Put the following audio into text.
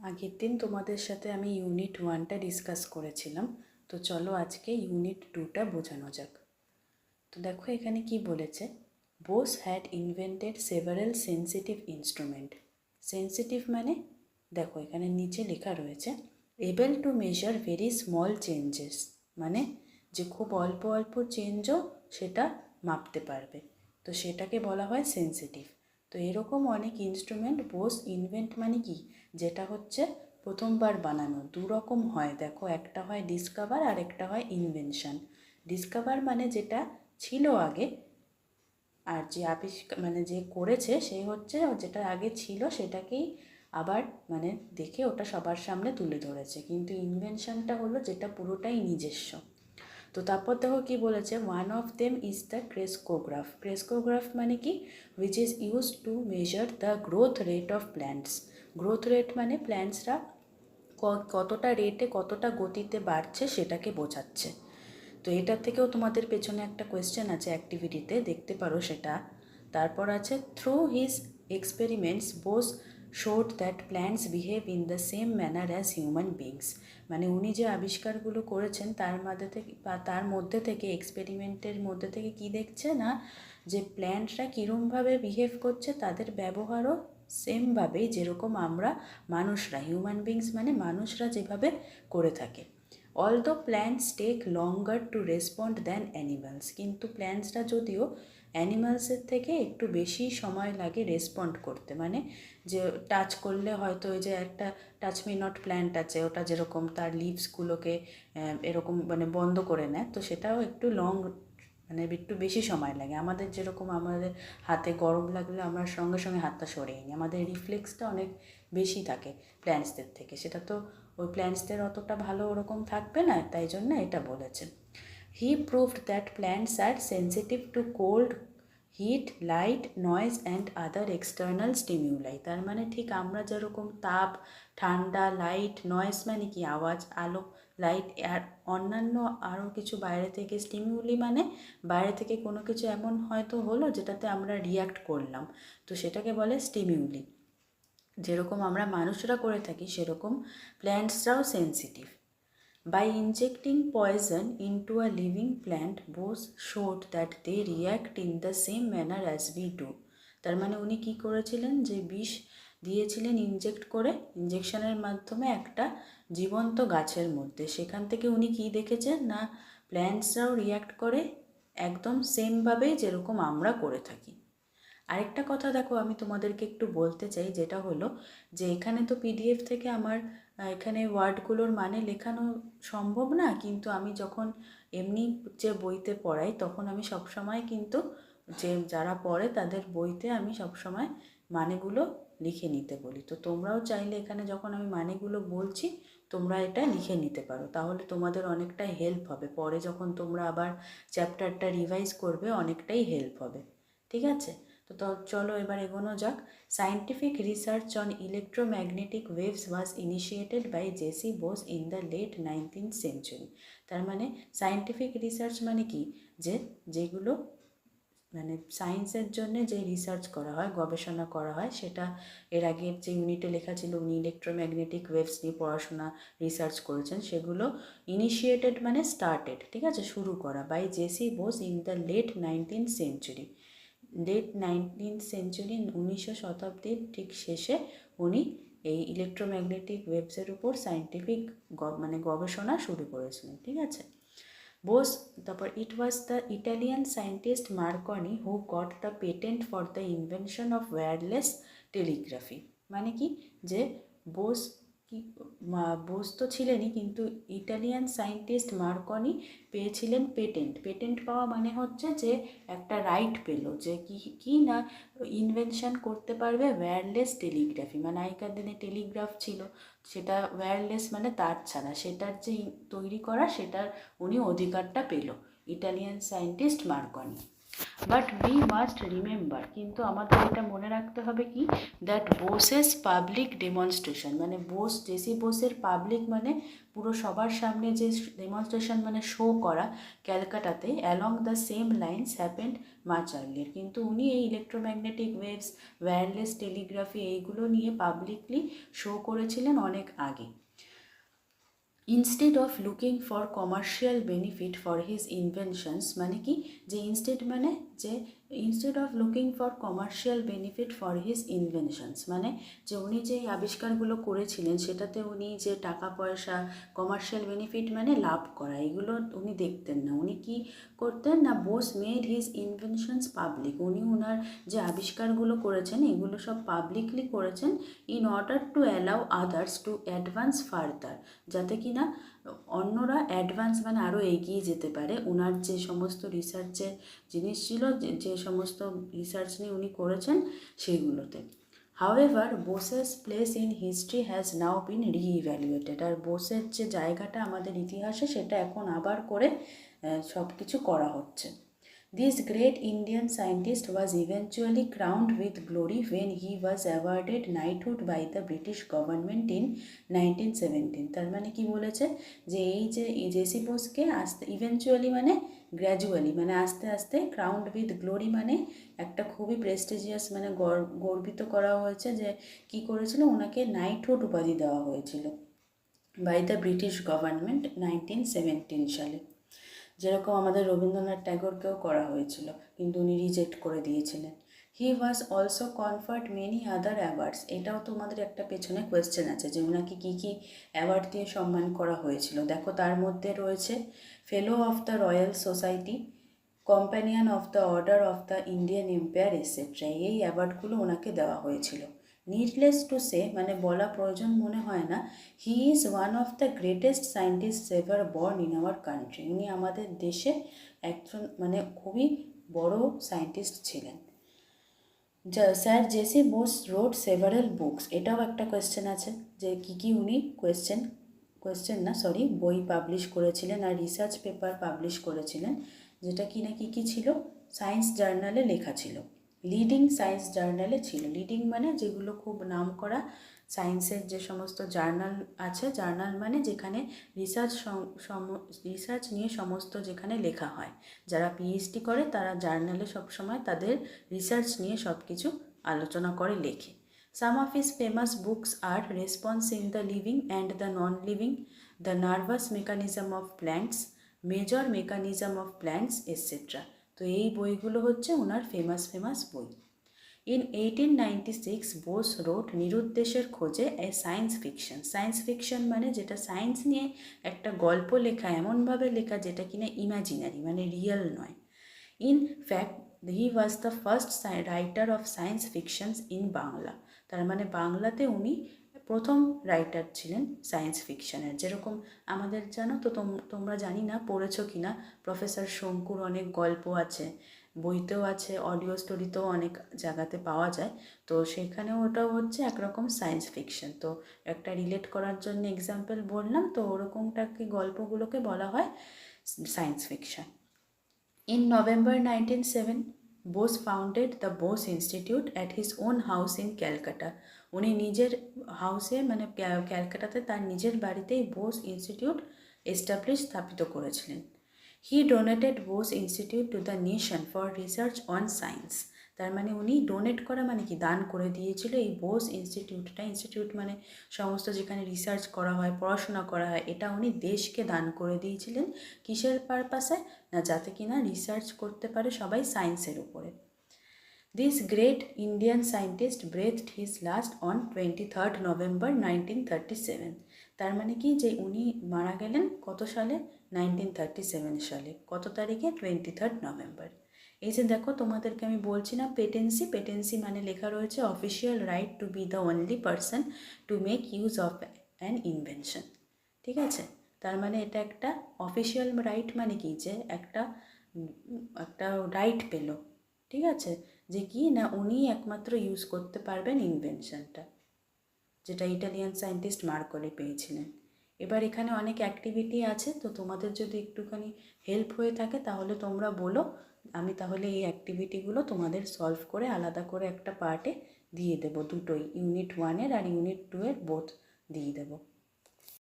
আগের দিন তোমাদের সাথে আমি ইউনিট ওয়ানটা ডিসকাস করেছিলাম। তো চলো আজকে ইউনিট টুটা বোঝানো যাক। তো দেখো এখানে কি বলেছে? Bose had invented several sensitive instrument sensitive মানে? দেখো এখানে নিচে লেখা রয়েছে able to measure very small changes মানে যে খুব অল্প অল্প চেঞ্জও সেটা মাপতে পারবে। তো সেটাকে বলা হয় সেন্সিটিভ তো এরকম অনেক ইনস্ট্রুমেন্ট বোস ইনভেন্ট মানে কি? যেটা হচ্ছে প্রথমবার বানানো। দু রকম হয়। দেখো, একটা হয় ডিসকভার আর একটা হয় ইনভেনশন ডিসকভার মানে যেটা ছিল আগে আর যে আবিষ্কার মানে যে করেছে, সে হচ্ছে যেটা আগে ছিল, সেটাকেই আবার মানে দেখে ওটা সবার সামনে তুলে ধরেছে। কিন্তু ইনভেনশনটা হলো যেটা পুরোটাই নিজস্ব। তো তারপর দেখো কি বলেছে one of them is the crescograph crescograph মানে কি? Which is use to measure the growth rate of plants growth rate মানে প্ল্যান্টসরা কতটা রেটে কতটা গতিতে বাড়ছে সেটাকে বোঝাচ্ছে। তো এটার থেকেও তোমাদের পেছনে একটা কোয়েশ্চেন আছে অ্যাক্টিভিটিতে দেখতে পারো সেটা। তারপর আছে through his experiments Bose showed that plants behave in the same manner as human beings মানে উনি যে আবিষ্কারগুলো করেছেন, তার মধ্যে থেকে বা তার মধ্যে থেকে এক্সপেরিমেন্টের মধ্যে থেকে কি দেখছে না? যে প্ল্যান্টরা কীরমভাবে বিহেভ করছে, তাদের ব্যবহারও সেমভাবেই যেরকম আমরা মানুষরা হিউম্যান বিংস মানে মানুষরা যেভাবে করে থাকে। All the plants take longer to respond than animals কিন্তু প্ল্যান্টসরা যদিও অ্যানিমালসের থেকে একটু বেশি সময় লাগে রেসপন্ড করতে। মানে যে টাচ করলে হয়তো ওই যে একটা টাচ মি নট প্ল্যান্ট আছে, ওটা যেরকম তার লিভসগুলোকে এরকম মানে বন্ধ করে নেয়, তো সেটাও একটু লং মানে একটু বেশি সময় লাগে। আমাদের যেরকম আমাদের হাতে গরম লাগলে আমরা সঙ্গে সঙ্গে হাতটা সরিয়ে নিই। আমাদের রিফ্লেক্সটা অনেক বেশি থাকে প্ল্যান্টসদের থেকে। সেটা তো ওই প্ল্যান্টসদের অতটা ভালো ওরকম থাকবে না, তাই জন্য এটা বলেছে he proved that plants are sensitive to cold heat light noise and other external stimuli তার মানে ঠিক আমরা যেরকম তাপ, ঠান্ডা লাইট নয়েজ মানে কি? আওয়াজ, আলো লাইট আর অন্যান্য আরও কিছু বাইরে থেকে স্টিমিউলি মানে বাইরে থেকে কোনো কিছু এমন হয়তো হলো যেটাতে আমরা রিয়াক্ট করলাম। তো সেটাকে বলে স্টিমিউলি যেরকম আমরা মানুষরা করে থাকি, সেরকম প্ল্যান্টসরাও sensitive by injecting poison into a living plant Bose showed that they react in the same manner as we do তার মানে উনি কী করেছিলেন? যে বিষ দিয়েছিলেন ইনজেক্ট করে ইনজেকশনের মাধ্যমে একটা জীবন্ত গাছের মধ্যে। সেখান থেকে উনি কী দেখেছেন? না প্ল্যান্টসরাও রিয়াক্ট করে একদম সেমভাবেই যেরকম আমরা করে থাকি। আরেকটা কথা দেখো, আমি তোমাদেরকে একটু বলতে চাই, যেটা হলো যে এখানে তো পিডিএফ থেকে আমার এখানে ওয়ার্ডগুলোর মানে লেখানো সম্ভব না, কিন্তু আমি যখন এমনি যে বইতে পড়াই, তখন আমি সবসময় কিন্তু যে যারা পড়ে তাদের বইতে আমি সবসময় মানেগুলো লিখে নিতে বলি। তো তোমরাও চাইলে এখানে যখন আমি মানেগুলো বলছি, তোমরা এটা লিখে নিতে পারো। তাহলে তোমাদের অনেকটাই হেল্প হবে। পরে যখন তোমরা আবার চ্যাপ্টারটা রিভাইজ করবে, অনেকটাই হেল্প হবে। ঠিক আছে? তো চলো এবার এগোনো যাক। Scientific research on electromagnetic waves was initiated by JC Bose in the late nineteen century তার মানে সায়েন্টিফিক রিসার্চ মানে কি? যে যেগুলো মানে সায়েন্সের জন্য যে রিসার্চ করা হয়, গবেষণা করা হয়, সেটা এর আগের যে ইউনিটে লেখা ছিল, উনি ইলেকট্রোম্যাগনেটিক ওয়েভস নিয়ে পড়াশোনা রিসার্চ করেছেন, সেগুলো ইনিশিয়েটেড মানে স্টার্টেড ঠিক আছে? শুরু করা by JC Bose in the late nineteen century late nineteen century উনিশশো শতাব্দীর ঠিক শেষে উনি এই ইলেকট্রোম্যাগনেটিক ওয়েভসের উপর সায়েন্টিফিক মানে গবেষণা শুরু করেছিলেন, ঠিক আছে? বোস, তারপর it was the Italian scientist Marconi who got the patent for the invention of wireless telegraphy মানে কি? যে বোস কি বোস তো ছিলেনই, কিন্তু ইটালিয়ান সায়েন্টিস্ট মার্কনি পেয়েছিলেন পেটেন্ট। পেটেন্ট পাওয়া মানে হচ্ছে যে একটা রাইট পেল, যে কি কি না ইনভেনশন করতে পারবে ওয়্যারলেস টেলিগ্রাফি। মানে আগেকার দিনে টেলিগ্রাফ ছিল, সেটা ওয়্যারলেস মানে তার ছাড়া, সেটার যে তৈরি করা, সেটার উনি অধিকারটা পেল, Italian scientist Marconi. But we must remember কিন্তু আমাদের এটা মনে রাখতে হবে কি? দ্যাট বোসেস পাবলিক ডেমনস্ট্রেশন মানে বোস জেসি বোসের পাবলিক মানে পুরো সবার সামনে যে ডেমনস্ট্রেশন মানে শো করা ক্যালকাটাতে along the same lines happened much earlier কিন্তু উনি এই ইলেকট্রোম্যাগনেটিক ওয়েভস ওয়্যারলেস টেলিগ্রাফি এইগুলো নিয়ে পাবলিকলি শো করেছিলেন অনেক আগে। Instead of looking for commercial benefit for his inventions মানে কি? যে ইনস্টেড মানে যে instead of looking for commercial benefit for his inventions মানে যে উনি যে আবিষ্কারগুলো করেছিলেন, সেটাতে উনি যে টাকা পয়সা কমার্শিয়াল বেনিফিট মানে লাভ করা, এগুলো উনি দেখতেন না। উনি কি করতেন না Bose made his inventions public উনি ওনার যে আবিষ্কারগুলো করেছেন, এগুলো সব পাবলিকলি করেছেন in order to allow others to advance further যাতে কি না অন্যরা অ্যাডভান্স মানে আরও এগিয়ে যেতে পারে। ওনার যে সমস্ত রিসার্চের জিনিস ছিল, যে সমস্ত রিসার্চ নিয়ে উনি করেছেন সেইগুলোতে however Bose's place in history has now been reevaluated আর বোসের যে জায়গাটা আমাদের ইতিহাসে, সেটা এখন আবার করে সব কিছু করা হচ্ছে। This great Indian scientist was eventually crowned with glory when he was awarded knighthood by the British government in 1917 তার মানে কি বলেছে? যে এই যে জেসি বোসকে আস্তে ইভেনচুয়ালি মানে গ্র্যাজুয়ালি মানে আস্তে আস্তে ক্রাউন্ড উইথ গ্লোরি মানে একটা খুবই প্রেস্টিজিয়াস মানে গর্বিত করা হয়েছে যে কি করেছিল? ওনাকে নাইটহুড উপাধি দেওয়া হয়েছিল by the British government nineteen seventeen সালে। যেরকম আমাদের রবীন্দ্রনাথ ট্যাগোরকেও করা হয়েছিল, কিন্তু উনি রিজেক্ট করে দিয়েছিলেন। He was also conferred many other awards এটাও তোমাদের একটা পেছনে কোয়েশ্চেন আছে, যে ওনাকে কী কী অ্যাওয়ার্ড দিয়ে সম্মান করা হয়েছিল। দেখো তার মধ্যে রয়েছে fellow of the Royal Society companion of the order of the Indian empire etcetera এই অ্যাওয়ার্ডগুলো ওনাকে দেওয়া হয়েছিল। নিডলেস টু সে মানে বলা প্রয়োজন মনে হয় না he is one of the greatest scientist ever born in our country উনি আমাদের দেশে একজন মানে খুবই বড় সায়েন্টিস্ট ছিলেন। Sir JC Bose wrote several books এটাও একটা কোয়েশ্চেন আছে, যে কী কী উনি কোয়েশ্চেন কোয়েশ্চেন না সরি বই পাবলিশ করেছিলেন আর রিসার্চ পেপার পাবলিশ করেছিলেন, যেটা কি না কী কী ছিল? সায়েন্স জার্নালে লেখা ছিল। লিডিং সায়েন্স জার্নালে ছিল। লিডিং মানে যেগুলো খুব নাম করা সায়েন্সের যে সমস্ত জার্নাল আছে জার্নাল মানে যেখানে রিসার্চ রিসার্চ নিয়ে সমস্ত যেখানে লেখা হয়। যারা পিএইচডি করে, তারা জার্নালে সবসময় তাদের রিসার্চ নিয়ে সব কিছু আলোচনা করে, লেখে। Some of his famous books are response in the living and the non living the nervous mechanism of plants major mechanism of plants etcetera তো এই বইগুলো হচ্ছে ওনার ফেমাস ফেমাস বই। In eighteen ninety six Bose wrote নিরুদ্দেশের খোঁজে a science fiction science fiction মানে যেটা science নিয়ে একটা গল্প লেখা, এমনভাবে লেখা যেটা কিনা ইমাজিনারি মানে রিয়েল নয়। In fact he was the first writer of science fictions in Bangla তার মানে বাংলাতে উনি প্রথম রাইটার ছিলেন সায়েন্স ফিকশনের যেরকম আমাদের জানো তো তোমরা জানি না, পড়েছো কি না? প্রফেসর শঙ্কুর অনেক গল্প আছে, বইতেও আছে অডিও স্টোরিতেও অনেক জায়গাতে পাওয়া যায়। তো সেখানেও ওটাও হচ্ছে একরকম সায়েন্স ফিকশন তো একটা রিলেট করার জন্য এক্সাম্পল বললাম, তো ওরকমটাকে গল্পগুলোকে বলা হয় science fiction in November nineteen seven Bose founded the Bose institute at his own house in Calcutta উনি নিজের হাউসে মানে ক্যালকাটাতে তার নিজের বাড়িতেই বোস ইনস্টিটিউট এস্টাবলিশ স্থাপিত করেছিলেন। He donated Bose institute to the nation for research on science তার মানে উনি ডোনেট করা মানে কি? দান করে দিয়েছিল এই বোস ইনস্টিটিউটটা ইনস্টিটিউট মানে সমস্ত যেখানে রিসার্চ করা হয়, পড়াশোনা করা হয়, এটা উনি দেশকে দান করে দিয়েছিলেন। কিসের পারপাসে না, যাতে কিনা রিসার্চ করতে পারে সবাই সায়েন্সের উপরে। Scientist breathed his last on twenty third November nineteen thirty seven তার মানে কি? যে উনি মারা গেলেন কত সালে? নাইনটিন থার্টি সেভেন সালে। কত তারিখে? টোয়েন্টি থার্ড নভেম্বর এই যে দেখো, তোমাদেরকে আমি বলছি না পেটেন্সি। পেটেন্সি মানে লেখা রয়েছে official right to be the only person to make use of an invention ঠিক আছে? তার মানে এটা একটা অফিসিয়াল রাইট মানে কি? যে একটা একটা রাইট পেল। ঠিক আছে? যে কি না উনি একমাত্র ইউজ করতে পারবেন ইনভেনশনটা যেটা ইটালিয়ান সায়েন্টিস্ট মার্কলে পেয়েছিলেন। এবার এখানে অনেক অ্যাক্টিভিটি আছে, তো তোমাদের যদি একটুখানি হেল্প হয়ে থাকে তাহলে তোমরা বলো, আমি তাহলে এই অ্যাক্টিভিটিগুলো তোমাদের সলভ করে আলাদা করে একটা পার্টে দিয়ে দেবো, দুটোই ইউনিট ওয়ানের আর ইউনিট টু এর বোথ দিয়ে দেবো।